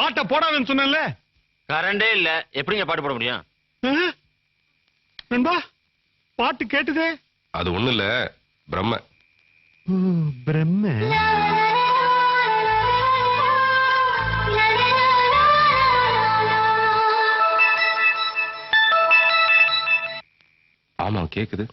பாட்ட போடாதுன்னு சொன்னேன்ல. கரண்டே இல்ல. எப்படிங்க பாட்டு போட முடியும்? நண்பா பாட்டு கேட்டுதே. அது ஒண்ணு இல்ல. பிரம்ம. பிரம்ம. ஆமா கேக்குது.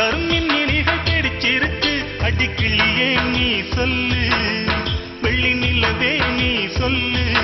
வளரும் மின்னிலிகள் தெரிச்சிருக்கு அடிக்கிளியே நீ சொல்லு. வெள்ளி நிலவே நீ சொல்லு.